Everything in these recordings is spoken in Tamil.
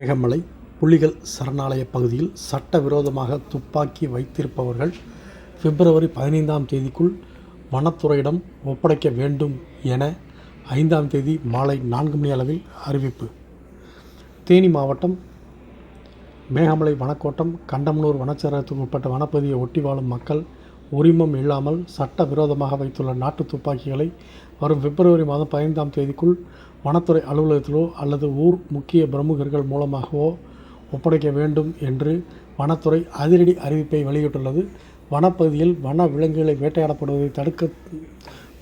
மேகமலை புலிகள் சரணாலய பகுதியில் சட்டவிரோதமாக துப்பாக்கி வைத்திருப்பவர்கள் பிப்ரவரி பதினைந்தாம் தேதிக்குள் வனத்துறையிடம் ஒப்படைக்க வேண்டும் என ஐந்தாம் தேதி மாலை நான்கு மணி அளவில் அறிவிப்பு. தேனி மாவட்டம் மேகமலை வனக்கோட்டம் கண்டமனூர் வனச்சரகத்துக்கு உட்பட்ட வனப்பகுதியை ஒட்டி வாழும் மக்கள் உரிமம் இல்லாமல் சட்டவிரோதமாக வைத்துள்ள நாட்டு துப்பாக்கிகளை வரும் பிப்ரவரி மாதம் பதினைந்தாம் தேதிக்குள் வனத்துறை அலுவலகத்திலோ அல்லது ஊர் முக்கிய பிரமுகர்கள் மூலமாகவோ ஒப்படைக்க வேண்டும் என்று வனத்துறை அதிரடி அறிவிப்பை வெளியிட்டுள்ளது. வனப்பகுதியில் வன விலங்குகளை வேட்டையாடப்படுவதை தடுக்க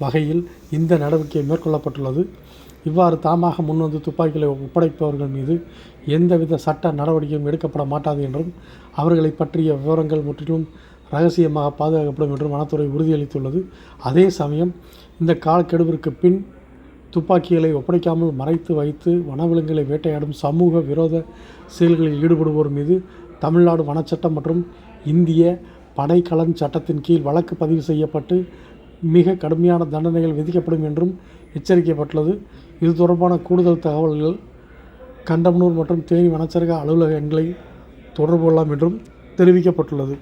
வகையில் இந்த நடவடிக்கை மேற்கொள்ளப்பட்டுள்ளது. இவ்வாறு தாமாக முன்வந்து துப்பாக்கிகளை ஒப்படைப்பவர்கள் மீது எந்தவித சட்ட நடவடிக்கையும் எடுக்கப்பட மாட்டாது என்றும் அவர்களை பற்றிய விவரங்கள் முற்றிலும் ரகசியமாக பாதுகாக்கப்படும் என்றும் வனத்துறை உறுதியளித்துள்ளது. அதே சமயம் இந்த காலக்கெடுவிற்கு பின் துப்பாக்கிகளை ஒப்படைக்காமல் மறைத்து வைத்து வனவிலங்குகளை வேட்டையாடும் சமூக விரோத செயல்களில் ஈடுபடுவோர் மீது தமிழ்நாடு வனச்சட்டம் மற்றும் இந்திய படைக்கலன் சட்டத்தின் கீழ் வழக்கு பதிவு செய்யப்பட்டு மிக கடுமையான தண்டனைகள் விதிக்கப்படும் என்றும் எச்சரிக்கப்பட்டுள்ளது. இது தொடர்பான கூடுதல் தகவல்கள் கண்டமனூர் மற்றும் தேனி வனச்சரக அலுவலக எண்களை தொடர்பு கொள்ளலாம் என்றும் தெரிவிக்கப்பட்டுள்ளது.